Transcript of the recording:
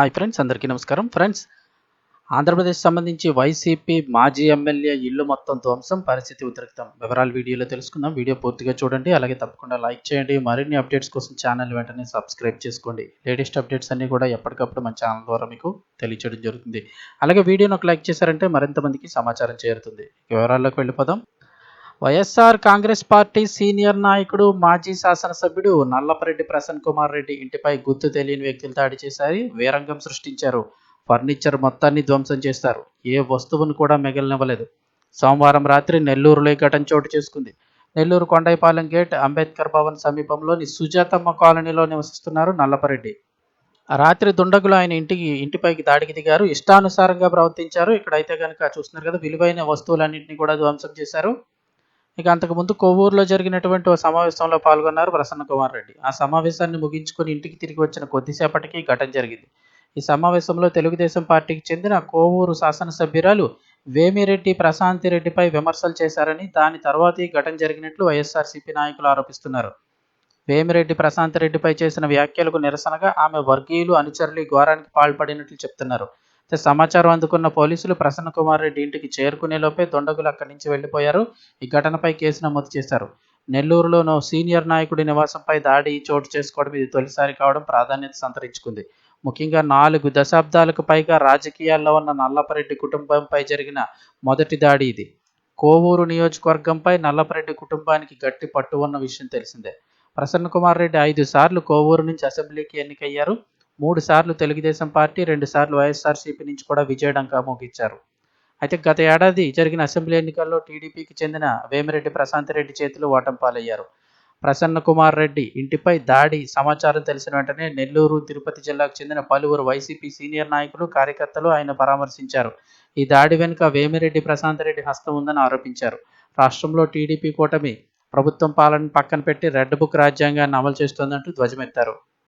Hi friends అందరికీ నమస్కారం. Friends Andhra Pradesh సంబంధించి వైసీపీ మాజీ ఎమ్మెల్యే ఇల్లు మొత్తం ధ్వంసం పరిస్థితి ఉద్రిక్తం. వివరాలు వీడియోలో తెలుసుకుందాం. వీడియో పూర్తిగా చూడండి. అలాగే తప్పకుండా లైక్ చేయండి. మరిన్ని అప్డేట్స్ కోసం ఛానల్ వెంటనే సబ్స్క్రైబ్ చేసుకోండి. లేటెస్ట్ అప్డేట్స్ అన్ని కూడా ఎప్పటికప్పుడు మన ఛానల్ ద్వారా మీకు తెలియచేయడం జరుగుతుంది. అలాగే వీడియోను ఒక లైక్ చేశారంటే మరింత మందికి సమాచారం చేరుతుంది. వివరాల్లోకి వెళ్ళిపోదాం. వైఎస్ఆర్ కాంగ్రెస్ పార్టీ సీనియర్ నాయకుడు మాజీ శాసనసభ్యుడు నల్లపరెడ్డి ప్రసన్న కుమార్ రెడ్డి ఇంటిపై గుర్తు తెలియని వ్యక్తులు దాడి చేశారు వీరంగం సృష్టించారు ఫర్నిచర్ మొత్తాన్ని ధ్వంసం చేస్తారు. ఏ వస్తువును కూడా మిగలనివ్వలేదు. సోమవారం రాత్రి నెల్లూరులో ఘటన చోటు చేసుకుంది. నెల్లూరు కొండైపాలెం గేట్ అంబేద్కర్ భవన్ సమీపంలోని సుజాతమ్మ కాలనీలో నివసిస్తున్నారు నల్లపరెడ్డి. రాత్రి దుండగులు ఆయన ఇంటికి ఇంటిపైకి దాడికి దిగారు. ఇష్టానుసారంగా ప్రవర్తించారు. ఇక్కడైతే కనుక చూస్తున్నారు కదా విలువైన వస్తువులన్నింటినీ కూడా ధ్వంసం చేశారు. ఇక అంతకుముందు కొవ్వూరులో జరిగినటువంటి ఓ సమావేశంలో పాల్గొన్నారు ప్రసన్న కుమార్ రెడ్డి. ఆ సమావేశాన్ని ముగించుకొని ఇంటికి తిరిగి వచ్చిన కొద్దిసేపటికి ఘటన జరిగింది. ఈ సమావేశంలో తెలుగుదేశం పార్టీకి చెందిన కోవూరు శాసనసభ్యురాలు వేమిరెడ్డి ప్రశాంతి రెడ్డిపై విమర్శలు చేశారని దాని తర్వాత ఈ ఘటన జరిగినట్లు వైఎస్ఆర్సీపీ నాయకులు ఆరోపిస్తున్నారు. వేమిరెడ్డి ప్రశాంత్ రెడ్డిపై చేసిన వ్యాఖ్యలకు నిరసనగా ఆమె వర్గీయులు అనుచరులు ఘోరానికి పాల్పడినట్లు చెప్తున్నారు. సమాచారం అందుకున్న పోలీసులు ప్రసన్న కుమార్ రెడ్డి ఇంటికి చేరుకునేలోపే దొండగులు అక్కడి నుంచి వెళ్ళిపోయారు ఈ ఘటనపై కేసు నమోదు చేశారు. నెల్లూరులోనో సీనియర్ నాయకుడి నివాసంపై దాడి చోటు చేసుకోవడం ఇది తొలిసారి కావడం ప్రాధాన్యత సంతరించుకుంది. ముఖ్యంగా నాలుగు దశాబ్దాలకు పైగా రాజకీయాల్లో ఉన్న నల్లపరెడ్డి కుటుంబంపై జరిగిన మొదటి దాడి ఇది. కోవూరు నియోజకవర్గంపై నల్లపరెడ్డి కుటుంబానికి గట్టి పట్టు ఉన్న విషయం తెలిసిందే. ప్రసన్న కుమార్ రెడ్డి ఐదు సార్లు కోవూరు నుంచి అసెంబ్లీకి ఎన్నికయ్యారు. మూడు సార్లు తెలుగుదేశం పార్టీ రెండు సార్లు వైఎస్ఆర్సీపీ నుంచి కూడా విజయడంగా మోగించారు. అయితే గత ఏడాది జరిగిన అసెంబ్లీ ఎన్నికల్లో టీడీపీకి చెందిన వేమిరెడ్డి ప్రశాంత్ రెడ్డి చేతులు ఓటం పాలయ్యారు. ప్రసన్న కుమార్ రెడ్డి ఇంటిపై దాడి సమాచారం తెలిసిన వెంటనే నెల్లూరు తిరుపతి జిల్లాకు చెందిన పలువురు వైసీపీ సీనియర్ నాయకులు కార్యకర్తలు ఆయన పరామర్శించారు. ఈ దాడి వెనుక వేమిరెడ్డి ప్రశాంత్ రెడ్డి హస్తం ఉందని ఆరోపించారు. రాష్ట్రంలో టీడీపీ కూటమి ప్రభుత్వం పాలన పక్కన పెట్టి రెడ్ బుక్ రాజ్యాంగాన్ని అమలు చేస్తోందంటూ ధ్వజమెత్తారు.